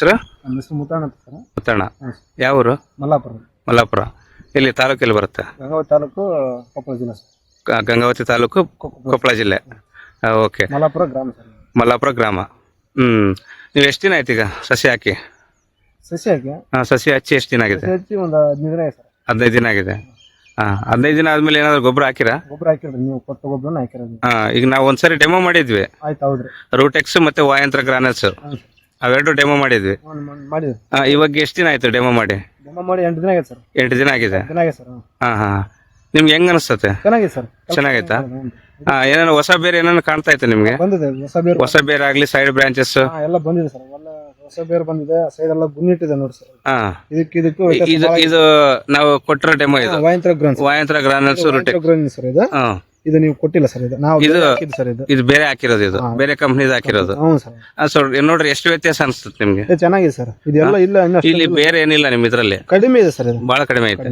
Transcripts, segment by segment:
ಹೆಸರು? ನಮ್ಮ ಹೆಸರು ಅಂತ ಸರ್. ಮುತ್ತಣ್ಣ. ಯಾವ ಊರು? ಮಲ್ಲಾಪುರ. ಮಲ್ಲಾಪುರ. ಇಲ್ಲಿ ತಾಲೂಕಲ್ಲಿ ಬರುತ್ತೆ? ಗಂಗಾವತಿ ತಾಲೂಕು ಕೊಪ್ಪಳ ಜಿಲ್ಲೆ ಸರ್. ಗ- ಗಂಗಾವತಿ ತಾಲೂಕು ಕೊಪ್ಪಳ ಜಿಲ್ಲೆ. ಓಕೆ. ಮಲ್ಲಾಪುರ ಗ್ರಾಮ ಸರ್. ಮಲ್ಲಾಪುರ ಗ್ರಾಮ. ಹ್ಞೂ ನೀವು ಎಷ್ಟು ದಿನ ಆಯ್ತು ಈಗ ಸಸಿ ಹಾಕಿ? ಸಸಿ ಹಾಕಿ? ಹಾಂ ಸಸಿ ಹಚ್ಚಿ ಎಷ್ಟು ದಿನ ಆಗಿದೆ? ಸಸಿ ಹಚ್ಚಿ ಒಂದು ಹದಿನೈದು ದಿನ ಆಯ್ತು ಸರ್. ಹದಿನೈದು ದಿನ ಆಗಿದೆ. ಹಾಂ ಹದಿನೈದು ದಿನ ಆದಮೇಲೆ ಏನಾದ್ರು ಗೊಬ್ಬರ ಹಾಕಿರಾ? ಗೊಬ್ಬರ ಹಾಕಿರೋದು ನೀವು ಕೊಟ್ಟ ಗೊಬ್ಬರನ ಹಾಕಿರೋದು. ಹಾ ಈಗ ನಾವು ಒಂದ್ಸರಿ ಡೆಮೋ ಮಾಡಿದ್ವಿ. ಆಯ್ತು ಹೌದ್ರಿ. ರೂಟೆಕ್ಸ್ ಮತ್ತೆ ವಾಯಂತ್ರ ಸರ್ ಅವೆರಡು ಡೆಮೋ ಮಾಡಿದ್ವಿ. ಮಾಡಿದ್ವಿ. ಮಾಡ್- ಇವಾಗ ಎಷ್ಟು ದಿನ ಆಯ್ತು ಡೆಮೋ ಮಾಡಿ? ಜಮಾ ಮಾಡಿ ಎಂಟು ದಿನ ಆಗೈತೆ ಸರ್. ಎಂಟು ದಿನ ಆಗಿದೆ? ಸರ್. ಹಾ ಹಾ ನಿಮ್ಗೆ ಹೆಂಗ್ ಅನಿಸ್ತತೆ ಚೆನ್ನಾಗಿದೆ ಸರ್. ಚೆನ್ನಾಗೈತಾ. ಹಾ ಏನೇನು ಹೊಸ ಬೇರೆ ಏನೇನು ಕಾಣ್ತಾ ಇತ್ತು ನಿಮ್ಗೆ? ಬಂದಿದೆ ಹೊಸ ಬೇರು ಹೊಸ ಬೇರೆ ಆಗ್ಲಿ ಸೈಡ್ ಬ್ರಾಂಚಸ್ ಹಾ, ಎಲ್ಲ ಬಂದಿದೆ ಸರ್. ಎಲ್ಲ ಹೊಸ ಬೇರೆ ಬಂದಿದೆ ಸೈಡ್ ಎಲ್ಲ ಗುಣಿಟ್ಟಿದೆ ನೋಡಿ ಸರ್. ಹಾ. ಇದಕ್ಕೆ ಇದಕ್ಕೂ ಇದು ಇದು ನಾವು ಕೊಟ್ಟಿರೋ ಡೆಮೋ ಇದು? ವಾಯಂತ್ರ ಗ್ರಾನ್ಸ್ ವಾಯಂತ್ರ ಗ್ರಾನಲ್ಸ್ ಗ್ರಾನ್ ಸರ್ ಇದು. ಹಾ. ಇದು ನೀವು ಕೊಟ್ಟಿಲ್ಲ ಸರ್ ಇದು ನಾವು ಇದು- ಸರ್ ಇದು. ಇದು ಬೇರೆ ಹಾಕಿರೋದು ಇದು. ಬೇರೆ ಕಂಪ್ನಿದು ಹಾಕಿರೋದು. ಹ್ಞೂ ಸರ್. ಆ, ಸೊ ನೋಡ್ರಿ ಎಷ್ಟು ವ್ಯತ್ಯಾಸ ಅನ್ಸುತ್ತೆ ನಿಮ್ಗೆ? ಇದು ಚೆನ್ನಾಗಿದೆ ಸರ್. ಇದೆಲ್ಲ ಇಲ್ಲ ಇನ್ನು ಅಷ್ಟು ಇಲ್ಲಿ ಬೇರೆ ಏನಿಲ್ಲ ನಿಮ್ ಇದ್ರಲ್ಲಿ? ಕಡಿಮೆ ಇದೆ ಸರ್ ಇದು. ಬಹಳ ಕಡಿಮೆ ಐತೆ.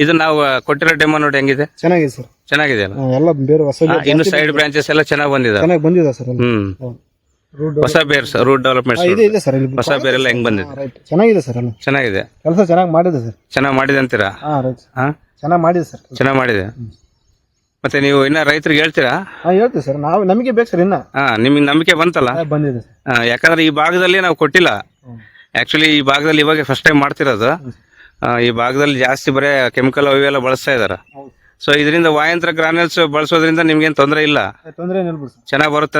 ಇದು. ನಾವು ಕೊಟ್ಟಿರೋ ಡೆಮೋ ನೋಡಿ ಹೆಂಗಿದೆ? ಚೆನ್ನಾಗಿದೆ ಸರ್. ಚೆನ್ನಾಗಿದೆ ಅಲ್ಲ? ಹಾ, ಎಲ್ಲ ಬೇರೆ ಹೊಸ ಆ, ಇನ್ನು ಸೈಡ್ ಬ್ರಾಂಚಸ್ ಎಲ್ಲ ಚೆನ್ನಾಗಿ ಬಂದಿದೆ ಚೆನ್ನಾಗಿ ಬಂದಿದೆ ಸರ್ ಎಲ್ಲ. ಹ್ಮ್. ರೂಟ್ ಹೊಸ ಬೇರ್ ರೂಟ್ ಡೆವಲಪ್ಮೆಂಟ್ ಇದೆ ಇದೆ ಸರ್ ಇಲ್ಲಿ. ಹೊಸ ಬೇರೆ ಹೆಂಗ್ ಬಂದಿದೆ? ರೈಟ್ ಚೆನ್ನಾಗಿದೆ ಸರ್ ಎಲ್ಲ. ಚೆನ್ನಾಗಿದೆ. ಕೆಲಸ ಚೆನ್ನಾಗಿ ಮಾಡಿದೆ ಸರ್. ಚೆನ್ನಾಗಿ ಮಾಡಿದೆ ಅಂತೀರಾ? ಹಾ ರೈಟ್ ಹಾ? ಚೆನ್ನಾಗಿ ಮಾಡಿದೆ ಸರ್. ಚೆನ್ನಾಗಿ ಮಾಡಿದೆ. ಮತ್ತೆ ನೀವು ಇನ್ನ ರೈತರಿಗೆ ಹೇಳ್ತೀರಾ? ಹಾ ಹೇಳ್ತೀವಿ ಸರ್. ನಾವು ನಮಗೆ ಬೇಕು ಸರ್ ಇನ್ನ. ನಿಮ್ಗೆ ನಿಮಗೆ ನಂಬಿಕೆ ಬಂತಲ್ಲ? ಬಂದಿದೆ ಸರ್. ಆ, ಯಾಕಂದ್ರೆ ಈ ಭಾಗದಲ್ಲಿ ನಾವು ಕೊಟ್ಟಿಲ್ಲ. ಆಕ್ಚುಲಿ ಈ ಭಾಗದಲ್ಲಿ ಇವಾಗ ಫಸ್ಟ್ ಟೈಮ್ ಮಾಡ್ತಿರೋದು. ಆ, ಈ ಭಾಗದಲ್ಲಿ ಜಾಸ್ತಿ ಬರೇ ಕೆಮಿಕಲ್ ಅವೆಲ್ಲ ಬಳಸ್ತಾ ಇದಾರೆ. ಸೊ ಇದರಿಂದ ವಾಯಂತ್ರ ಗ್ರಾನಲ್ಸ್ ಬಳಸೋದ್ರಿಂದ ನಿಮ್ಗೇನು ತೊಂದರೆ ಇಲ್ಲ? ತೊಂದರೆ ಏನಿಲ್ಲ ಸರ್. ಚೆನ್ನಾಗಿ ಬರುತ್ತೆ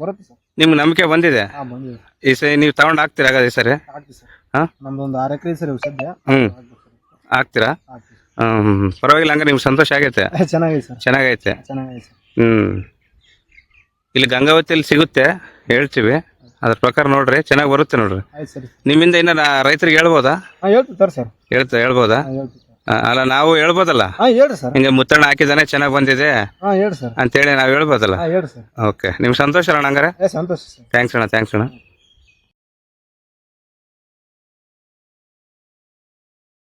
ಬರುತ್ತೆ ಸರ್. ನಿಮ್ಗೆ ನಂಬಿಕೆ ಬಂದಿದೆ? ಹಾ ಬಂದಿದೆ ಈ ಸರಿ ನೀವು ತಗೊಂಡು ಹಾಕ್ತೀರಾ ಹಾಗಾದ್ರೆ ಈ ಸರಿ? ಸರ್. ಹಾ? ನಮ್ದು ಒಂದು ಆರು ಎಕರೆ ಸರ್ ಇವು ಸದ್ಯ. ಹ್ಮ್. ಹಾಕ್ಬೇಕು ಹಾಕ್ತೀರಾ ಹ್ಮ್ ಪರವಾಗಿಲ್ಲ ಹಂಗ ನಿಮ್ಗೆ ಸಂತೋಷ ಆಗೈತೆ. ಚೆನ್ನಾಗಿದೆ ಸರ್. ಚೆನ್ನಾಗೈತೆ. ಚೆನ್ನಾಗಿದೆ ಸರ್. ಹ್ಮ್. ಇಲ್ಲಿ ಗಂಗಾವತಿಯಲ್ಲಿ ಸಿಗುತ್ತೆ ಹೇಳ್ತೀವಿ. ಅದ್ರ ಪ್ರಕಾರ ನೋಡ್ರಿ ಚೆನ್ನಾಗಿ ಬರುತ್ತೆ ನೋಡ್ರಿ. ಆಯ್ತು ಸರಿ. ನಿಮ್ಮಿಂದ ಇನ್ನ ನಾ- ರೈತರಿಗೆ ಹೇಳ್ಬೋದಾ? ಹಾ ಸರ್. ಹೇಳ್ತಾ ಹೇಳ್ಬೋದಾ? ಹಾ ಹೇಳ್ತೀವಿ ಸರ್ ಆ, ಅಲ್ಲ ನಾವು ಹೇಳ್ಬೋದಲ್ಲ? ಹಾ ಹೇಳ್ರಿ ಸರ್. ಹಿಂಗೆ ಮುತ್ತಣ್ಣ ಹಾಕಿದಾನೆ ಚೆನ್ನಾಗಿ ಬಂದಿದೆ. ಹಾ ಹೇಳ್ರಿ ಸರ್. ಅಂತೇಳಿ ನಾವು ಹೇಳ್ಬೋದಲ್ಲ? ಹಾ ಹೇಳ್ರಿ ಸರ್. ಓಕೆ. ನಿಮ್ಗೆ ಸಂತೋಷ ಅಣ್ಣ ಹಂಗಾರೆ? ಏ ಸಂತೋಷ ಸರ್. ಥ್ಯಾಂಕ್ಸ್ ಅಣ್ಣ ಥ್ಯಾಂಕ್ಸ್ ಅಣ್ಣ.